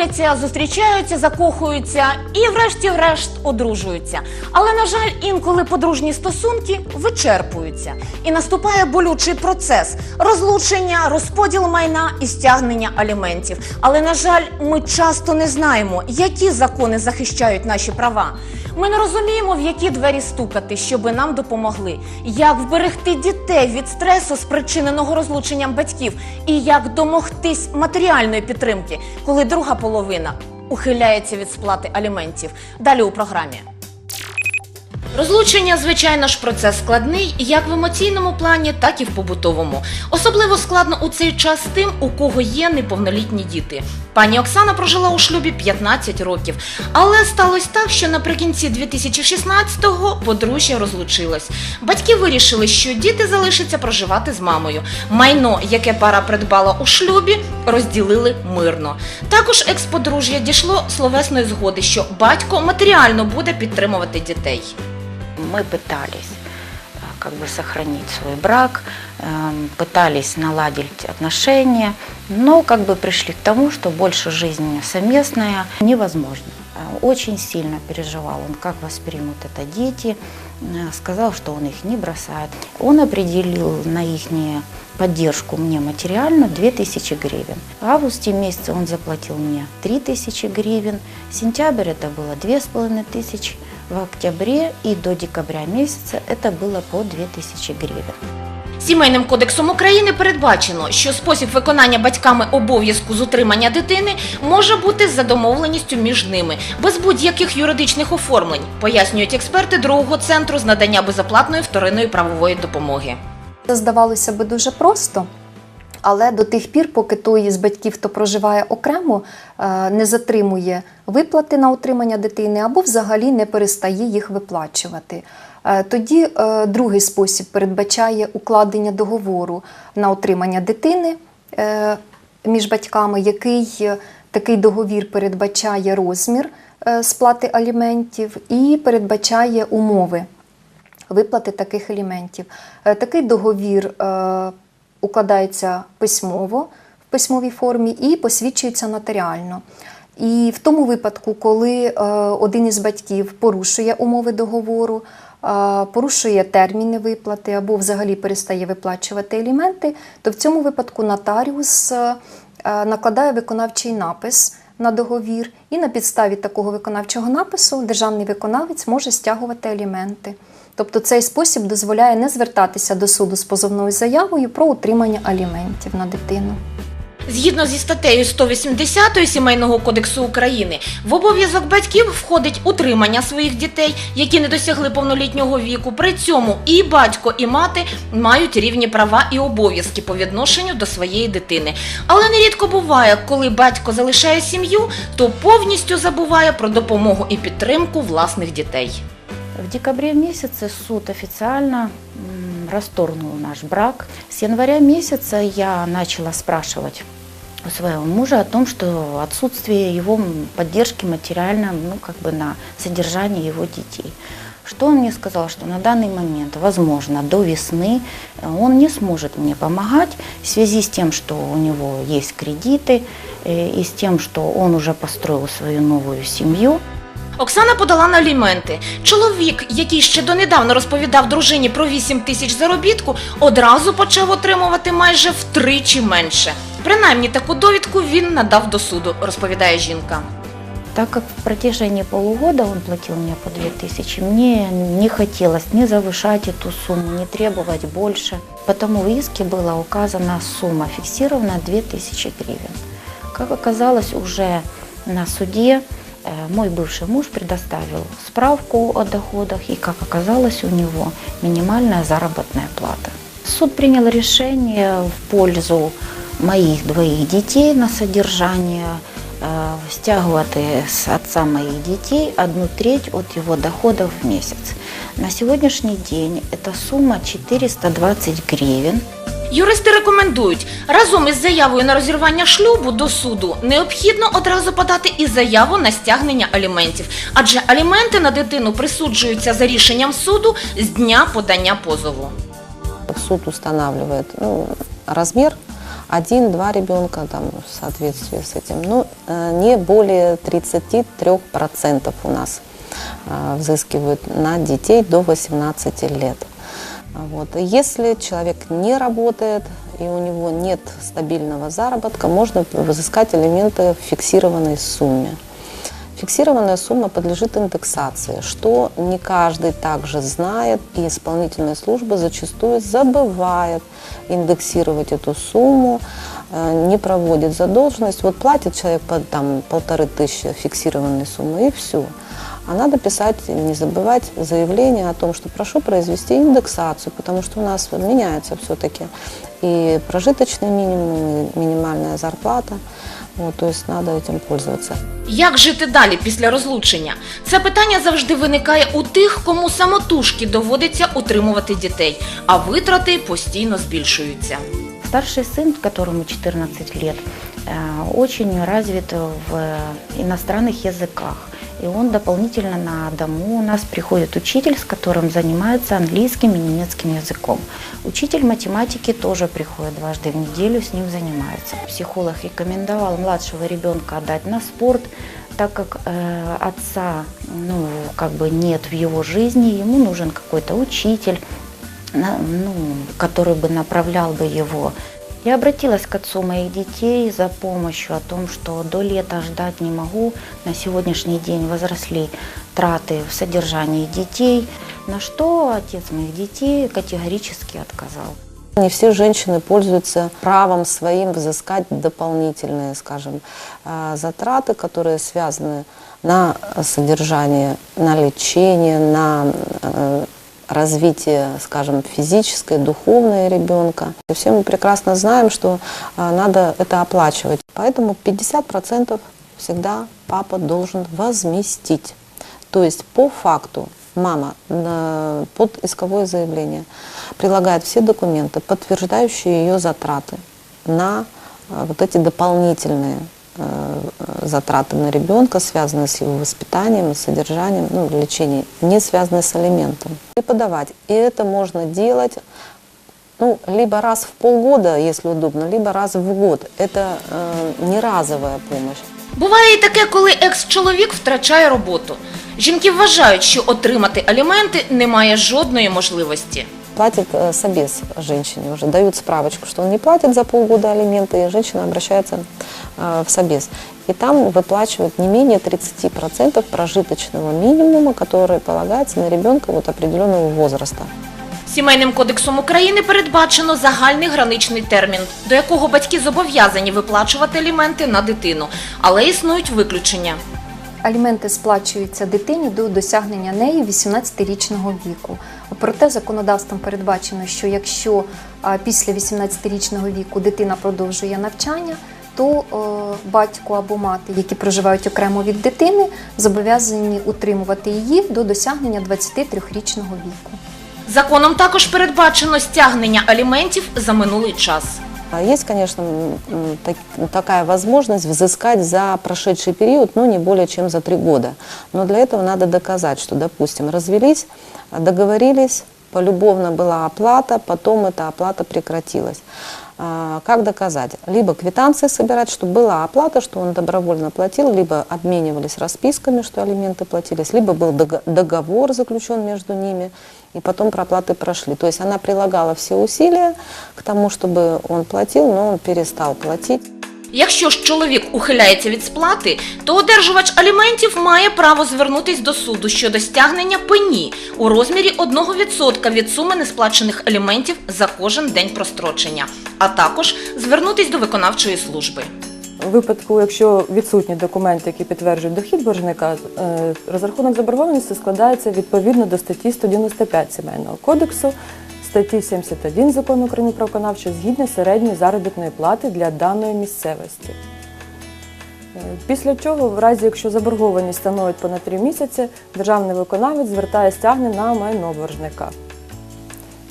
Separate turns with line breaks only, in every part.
знайомляться, зустрічаються, закохуються і, врешті-врешт, одружуються. Але, на жаль, інколи подружні стосунки вичерпуються. І наступає болючий процес розлучення, розподіл майна і стягнення аліментів. Але, на жаль, ми часто не знаємо, які закони захищають наші права. Ми не розуміємо, в які двері стукати, щоби нам допомогли, як вберегти дітей від стресу, спричиненого розлученням батьків, і як домогтись матеріальної підтримки, коли друга половина ухиляється від сплати аліментів. Далі у програмі. Розлучення, звичайно ж, процес складний як в емоційному плані, так і в побутовому. Особливо складно у цей час тим, у кого є неповнолітні діти. Пані Оксана прожила у шлюбі 15 років, але сталося так, що наприкінці 2016-го подружжя розлучилось. Батьки вирішили, що діти залишаться проживати з мамою. Майно, яке пара придбала у шлюбі, розділили мирно. Також екс-подружжя дійшло словесної згоди, що батько матеріально буде підтримувати дітей.
Мы пытались э, Как бы сохранить свой брак, эм, пытались наладить отношения, но как бы пришли к тому, что больше жизнь совместная невозможно. Э, Очень сильно переживал он, как воспримут это дети, э, сказал, что он их не бросает. Он определил на их поддержку мне материальную 2000 гривен. В августе месяце он заплатил мне 3000 гривен, сентябрь это было 2500 в октябре и до декабря месяца это было по 2000 гривен.
Сімейним кодексом України передбачено, що спосіб виконання батьками обов'язку з утримання дитини може бути за домовленістю між ними, без будь-яких юридичних оформлень, пояснюють експерти другого центру з надання безоплатної вторинної правової допомоги.
Це здавалося би дуже просто. Але до тих пір, поки той із батьків, хто проживає окремо, е, не затримує виплати на утримання дитини або взагалі не перестає їх виплачувати. Е, Тоді е, другий спосіб передбачає укладення договору на утримання дитини між батьками, який такий договір передбачає розмір сплати аліментів і передбачає умови виплати таких аліментів. Такий договір укладається письмово в письмовій формі і посвідчується нотаріально. І в тому випадку, коли е, один із батьків порушує умови договору, е, порушує терміни виплати або взагалі перестає виплачувати аліменти, то в цьому випадку нотаріус е, накладає виконавчий напис на договір, і на підставі такого виконавчого напису державний виконавець може стягувати аліменти. Тобто цей спосіб дозволяє не звертатися до суду з позовною заявою про утримання аліментів на дитину.
Згідно зі статтею 180 Сімейного кодексу України, в обов'язок батьків входить утримання своїх дітей, які не досягли повнолітнього віку. При цьому і батько, і мати мають рівні права і обов'язки по відношенню до своєї дитини. Але нерідко буває, коли батько залишає сім'ю, то повністю забуває про допомогу і підтримку власних дітей.
В декабре месяце суд официально расторгнул наш брак. С января месяца я начала спрашивать у своего мужа о том, что отсутствие его поддержки материально, ну, как бы на содержание его детей. Что он мне сказал, что на данный момент, возможно, до весны э, он не сможет мне помогать в связи с тем, что у него есть кредиты э, и с тем, что он уже построил свою новую семью.
Оксана подала на аліменти. Чоловік, який ще донедавна розповідав дружині про 8 тисяч заробітку, одразу почав отримувати майже втричі менше. Принаймні таку довідку він надав до суду, розповідає жінка.
Так как в протяжении полугода он платил мне по 2000, мне не хотелось ни завышать эту сумму, ни требовать больше. Потому в иске была указана сумма фиксированная 2000 гривен. Как оказалось, уже на суде э, мой бывший муж предоставил справку о доходах, и, как оказалось, у него минимальная заработная плата. Суд принял решение в пользу моих двоих детей на содержание, е, стягувати з отца моїх дітей одну треть от його доходів в місяць. На сьогоднішній день ця сума 420 гривень.
Юристи рекомендують разом із заявою на розірвання шлюбу до суду необхідно одразу подати і заяву на стягнення аліментів, адже аліменти на дитину присуджуються за рішенням суду з дня подання позову.
Суд устанавливает ну, размер один-два ребенка там, в соответствии с этим, ну, э, не более 33% у нас э, взыскивают на детей до 18 лет. Вот. Если человек не работает и у него нет стабильного заработка, можно взыскать элементы в фиксированной сумме. Фиксированная сумма подлежит индексации, что не каждый также знает, и исполнительная служба зачастую забывает индексировать эту сумму, э, не проводит задолженность. Вот платит человек по там, полторы тысячи фиксированной суммы, и все. А надо писать, не забывать заявление о том, что прошу произвести индексацию, потому что у нас меняется все-таки и прожиточный минимум, и минимальная зарплата. Вот, то есть надо этим пользоваться.
Як жити далі після розлучення? Це питання завжди виникає у тих, кому самотужки доводиться утримувати дітей, а витрати постійно збільшуються.
Старший сын, которому 14 лет, э, очень развит в иностранных языках. И он дополнительно на дому у нас приходит учитель, с которым занимается английским и немецким языком. Учитель математики тоже приходит дважды в неделю, с ним занимается. Психолог рекомендовал младшего ребенка отдать на спорт, так как э, отца ну, как бы нет в его жизни, ему нужен какой-то учитель, ну, который бы направлял бы его. Я обратилась к отцу моих детей за помощью о том, что до лета ждать не могу. На сегодняшний день возросли траты в содержании детей, на что отец моих детей категорически отказал.
Не все женщины пользуются правом своим взыскать дополнительные, скажем, э, затраты, которые связаны на содержание, на лечение, на э, развитие, скажем, физическое, духовное ребенка. И все мы прекрасно знаем, что э, надо это оплачивать. Поэтому 50% всегда папа должен возместить. То есть по факту мама э, под исковое заявление прилагает все документы, подтверждающие ее затраты на э, вот эти дополнительные э, затраты на ребенка, связанные с его воспитанием, содержанием, ну, лечением, не связанные с алиментом. И подавать. И это можно делать ну, либо раз в полгода, если удобно, либо раз в год. Это э, не разовая помощь.
Буває і таке, коли екс-чоловік втрачає роботу. Жінки вважають, що отримати аліменти немає жодної можливості.
Платит э, собес женщине уже, дают справочку, что он не платит за полгода алименты, и женщина обращается э, в собес. И там выплачивают не менее 30% прожиточного минимума, который полагается на ребенка вот определенного возраста.
Сімейним кодексом України передбачено загальний граничний термін, до якого батьки зобов'язані виплачувати аліменти на дитину, але існують виключення.
Аліменти сплачуються дитині до досягнення неї 18-річного віку. Проте законодавством передбачено, що якщо після 18-річного віку дитина продовжує навчання, то е, батько або мати, які проживають окремо від дитини, зобов'язані утримувати її до досягнення 23-річного віку.
Законом також передбачено стягнення аліментів за минулий час.
А Есть, конечно, м, м, так- такая возможность взыскать за прошедший период, но не более чем за три года. Но для этого надо доказать, что, допустим, развелись, а, договорились, полюбовно была оплата, потом эта оплата прекратилась. А, Как доказать? Либо квитанции собирать, что была оплата, что он добровольно платил, либо обменивались расписками, что алименты платились, либо был дог- договор заключен между ними, и потом проплаты прошли. То есть она прилагала все усилия к тому, чтобы он платил, но он перестал платить.
Якщо ж чоловік ухиляється від сплати, то одержувач аліментів має право звернутись до суду щодо стягнення пені у розмірі 1% від суми несплачених аліментів за кожен день прострочення, а також звернутись до виконавчої служби.
У випадку, якщо відсутні документи, які підтверджують дохід боржника, е, розрахунок заборгованості складається відповідно до статті 195 Сімейного кодексу, статті 71 Закону України про виконавче згідно середньої заробітної плати для даної місцевості. Е, Після чого, в разі якщо заборгованість становить понад 3 місяці, державний виконавець звертає стягнення на майно боржника.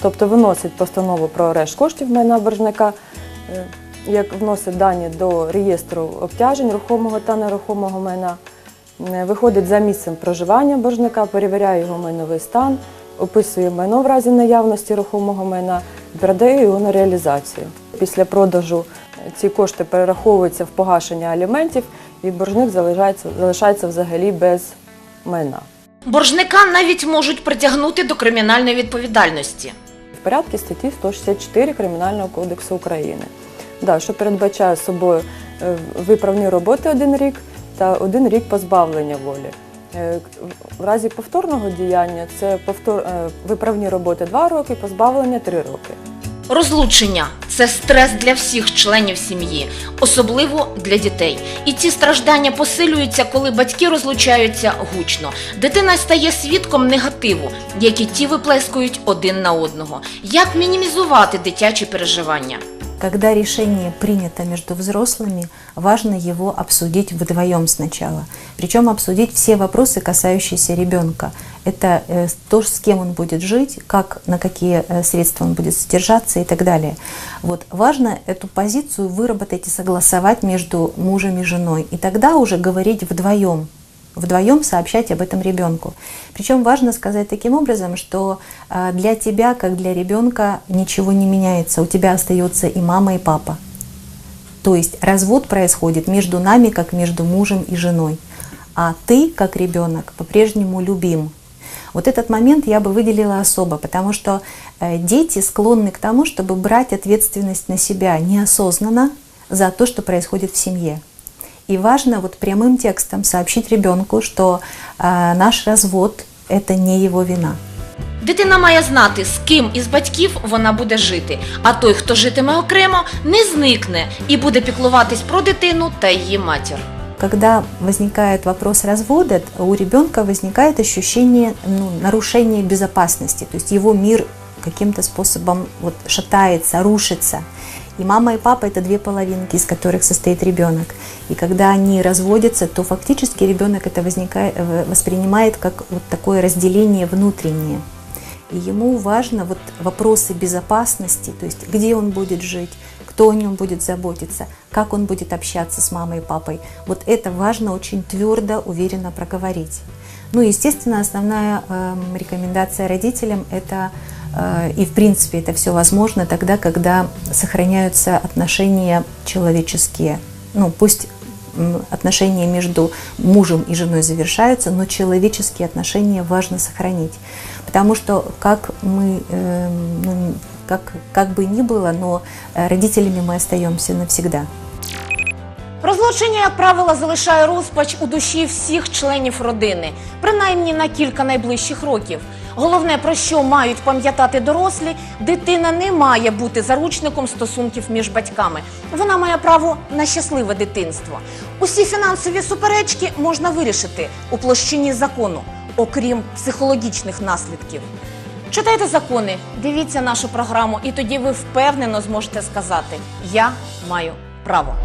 Тобто виносить постанову про арешт коштів майна боржника, е, як вносить дані до реєстру обтяжень рухомого та нерухомого майна, е, виходить за місцем проживання боржника, перевіряє його майновий стан, описує майно в разі наявності рухомого майна передає його на реалізацію. Після продажу ці кошти перераховуються в погашення аліментів, і боржник залишається, залишається взагалі без майна.
Боржника навіть можуть притягнути до кримінальної відповідальності.
в порядку статті 164 Кримінального кодексу України, да, що передбачає собою е, виправні роботи один рік та один рік позбавлення волі. Е, В разі повторного діяння це повтор, е, виправні роботи 2 роки, позбавлення 3 роки.
Розлучення це стрес для всіх членів сім'ї, особливо для дітей. І ці страждання посилюються, коли батьки розлучаються гучно. Дитина стає свідком негативу, які ті виплескують один на одного. Як мінімізувати дитячі переживання?
Когда решение принято между взрослыми, важно его обсудить вдвоем сначала. Причем обсудить все вопросы, касающиеся ребенка. Это э, то, с кем он будет жить, как, на какие э, средства он будет содержаться и так далее. Вот важно эту позицию выработать и согласовать между мужем и женой. И тогда уже говорить вдвоем, вдвоем сообщать об этом ребенку. Причем важно сказать таким образом, что а, для тебя, как для ребенка, ничего не меняется. У тебя остается и мама, и папа. То есть развод происходит между нами, как между мужем и женой. А ты, как ребенок, по-прежнему любим. Вот этот момент я бы выделила особо, потому что э, дети склонны к тому, чтобы брать ответственность на себя неосознанно за то, что происходит в семье. И важно вот прямым текстом сообщить ребенку, что э, наш развод это не его вина.
Дитина має знати, з ким із батьків вона буде жити, а той, хто житиме окремо, не зникне і буде піклуватись про дитину та її матір.
Когда возникает вопрос развода, у ребенка возникает ощущение ну, нарушения безопасности, то есть его мир каким-то способом вот шатается, рушится. И мама и папа это две половинки, из которых состоит ребенок. И когда они разводятся, то фактически ребенок это возникает, э, воспринимает как вот такое разделение внутреннее. И ему важно вот вопросы безопасности, то есть где он будет жить, кто о нем будет заботиться, как он будет общаться с мамой и папой. Вот это важно очень твердо, уверенно проговорить. Ну, естественно, основная эм, рекомендация родителям – это э, и в принципе это все возможно тогда, когда сохраняются отношения человеческие. Ну, пусть отношения между мужем и женой завершаются, но человеческие отношения важно сохранить. Потому что как мы, ну, как, как бы ни было, но э, родителями мы остаемся навсегда.
Розлучення, як правило, залишає розпач у душі всіх членів родини, принаймні на кілька найближчих років. Головне, про що мають пам'ятати дорослі, дитина не має бути заручником стосунків між батьками. Вона має право на щасливе дитинство. Усі фінансові суперечки можна вирішити у площині закону, окрім психологічних наслідків. Читайте закони, дивіться нашу програму, і тоді ви впевнено зможете сказати: Я маю право.